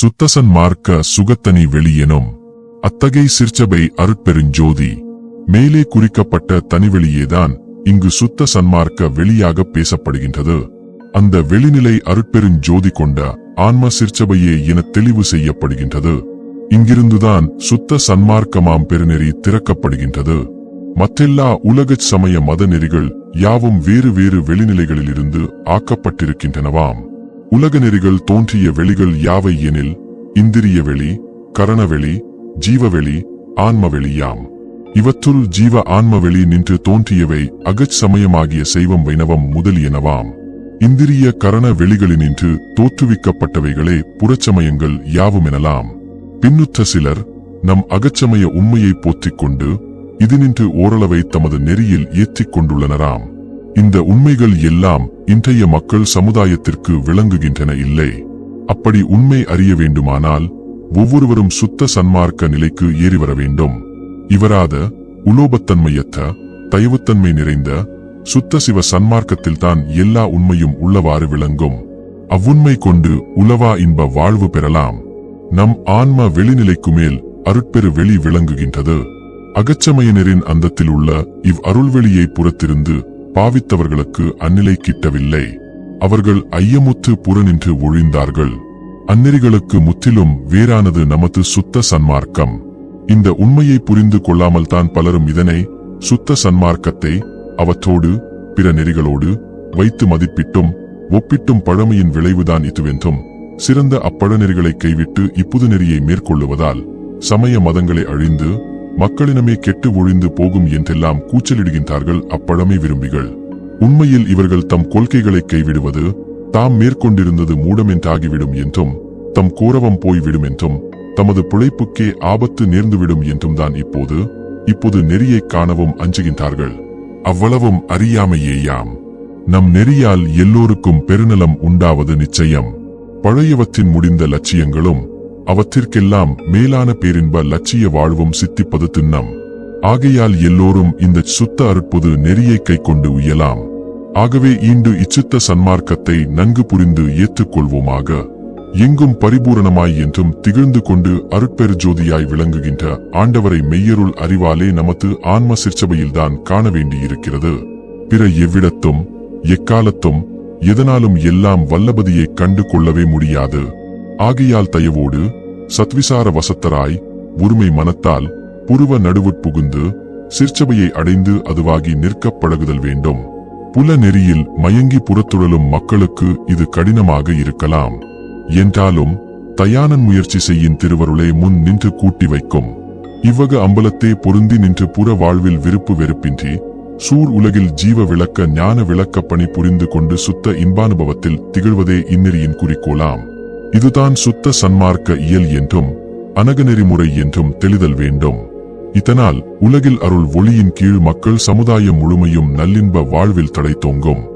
சுத்தசன் மார்க்க சுகத்தனி வெளியெனும் அத்தகை சிற்சபை அருட்பெருஞ்சோதி மேலே குறிக்கப்பட்ட தனிவெளியேதான் இங்கு சுத்த சன்மார்க்க வெளியாக பேசப்படுகின்றது. அந்த வெளிநிலை அருட்பெருஞ்சோதி கொண்ட ஆன்ம சிற்சபையே என தெளிவு செய்யப்படுகின்றது. இங்கிருந்துதான் சுத்த சன்மார்க்கமாம் பெருநெறி திறக்கப்படுகின்றது. மற்றெல்லா உலகச் சமய மத நெறிகள் யாவும் வேறு வேறு வெளிநிலைகளிலிருந்து ஆக்கப்பட்டிருக்கின்றனவாம். உலக நெறிகள் தோன்றிய வெளிகள் யாவை எனில் இந்திரிய வெளி கரணவெளி ஜீவவெளி ஆன்மவெளியாம் இவற்றுள் ஜீவ ஆன்மவெளி நின்று தோன்றியவை அகச் சமயமாகிய சைவம் வைணவம் முதலியனவாம். இந்திரிய கரண வெளிகளினின்று தோற்றுவிக்கப்பட்டவைகளே புறச்சமயங்கள் யாவுமெனலாம். பின்னுற்ற சிலர் நம் அகச்சமய உண்மையை போற்றிக் கொண்டு இதனின்று ஓரளவை தமது நெறியில் ஏற்றிக் கொண்டுள்ளனராம் இந்த உண்மைகள் எல்லாம் இன்றைய மக்கள் சமுதாயத்திற்கு விளங்குகின்றன இல்லை. அப்படி உண்மை அறிய வேண்டுமானால் ஒவ்வொருவரும் சுத்த சன்மார்க்க நிலைக்கு ஏறி வர வேண்டும். இவராத உலோபத்தன்மையற்ற தயவுத்தன்மை நிறைந்த சுத்த சிவ சன்மார்க்கத்தில்தான் எல்லா உண்மையும் உள்ளவாறு விளங்கும். அவ்வுண்மை கொண்டு உலவா இன்ப வாழ்வு பெறலாம். நம் ஆன்ம வெளிநிலைக்கு மேல் அருட்பெரு வெளி விளங்குகின்றது. அகச்சமயனரின் அந்தத்தில் உள்ள இவ் அருள்வெளியை புறத்திருந்து பாவித்தவர்களுக்கு அந்நிலை கிட்டவில்லை. அவர்கள் ஐயமுத்து புறநின்று ஒழிந்தார்கள். அந்நெறிகளுக்கு முற்றிலும் வேறானது நமது சுத்த சன்மார்க்கம். இந்த உண்மையை புரிந்து கொள்ளாமல் தான் பலரும் இதனை சுத்த சன்மார்க்கத்தை அவற்றோடு பிற நெறிகளோடு வைத்து மதிப்பிட்டும் ஒப்பிட்டும் பழமையின் விளைவுதான் இதுவென்றும். சிறந்த அப்பழநெறிகளை கைவிட்டு இப்புது நெறியை மேற்கொள்ளுவதால் சமய மதங்களை அழிந்து மக்களினமே கெட்டு ஒழிந்து போகும் என்றெல்லாம் கூச்சலிடுகின்றார்கள் அப்பழமை விரும்பிகள். உண்மையில் இவர்கள் தம் கொள்கைகளை கைவிடுவது தாம் மேற்கொண்டிருந்தது மூடமென்றாகிவிடும் என்றும் தம் கோரவம் போய்விடும் என்றும் தமது பிழைப்புக்கே ஆபத்து நேர்ந்துவிடும் என்றும் தான் இப்போது இப்போது நெறியை காணவும் அஞ்சுகின்றார்கள். அவ்வளவும் அறியாமையேயாம். நம் நெறியால் எல்லோருக்கும் பெருநலம் உண்டாவது நிச்சயம். பழையவற்றின் முடிந்த லட்சியங்களும் அவற்றிற்கெல்லாம் மேலான பேரின்ப லட்சிய வாழ்வும் சித்திப்பது திண்ணம். ஆகையால் எல்லோரும் இந்த சுத்த அற்புது நெறியை கைக்கொண்டு உயலாம். ஆகவே ஈண்டு இச்சித்த சன்மார்க்கத்தை நன்கு புரிந்து ஏற்றுக்கொள்வோமாக. எங்கும் பரிபூரணமாய் என்றும் திகழ்ந்து கொண்டு அருட்பெரு ஜோதியாய் விளங்குகின்ற ஆண்டவரை மெய்யருள் அறிவாலே நமது ஆன்ம சிற்சபையில்தான் காண வேண்டியிருக்கிறது. பிற எவ்விடத்தும் எக்காலத்தும் எதனாலும் எல்லாம் வல்லபதியை கண்டு கொள்ளவே முடியாது. ஆகையால் தயவோடு சத்விசார வசத்தராய் உரிமை மனத்தால் புருவ நடுவுட்புகுந்து சிற்சபையை அடைந்து அதுவாகி நிற்கப் பழகுதல் வேண்டும். புல நெறியில் மயங்கி புறத்துழலும் மக்களுக்கு இது கடினமாக இருக்கலாம். என்றாலும் தயானன் முயற்சி செய்யும் திருவருளை முன் நின்று கூட்டி வைக்கும். இவ்வக அம்பலத்தே பொருந்தி நின்று புற வாழ்வில் விருப்பு வெறுப்பின்றி சூர் உலகில் ஜீவ விளக்க ஞான விளக்க பணி புரிந்து கொண்டு சுத்த இன்பானுபவத்தில் திகழ்வதே இந்நெறியின் குறிக்கோளாம். இதுதான் சுத்த சன்மார்க்க இயல் என்றும் அணகநெறிமுறை என்றும் தெளிதல் வேண்டும். இதனால் உலகில் அருள் ஒளியின் கீழ் மக்கள் சமுதாயம் முழுமையும் நல்லின்ப வாழ்வில் தடை தோங்கும்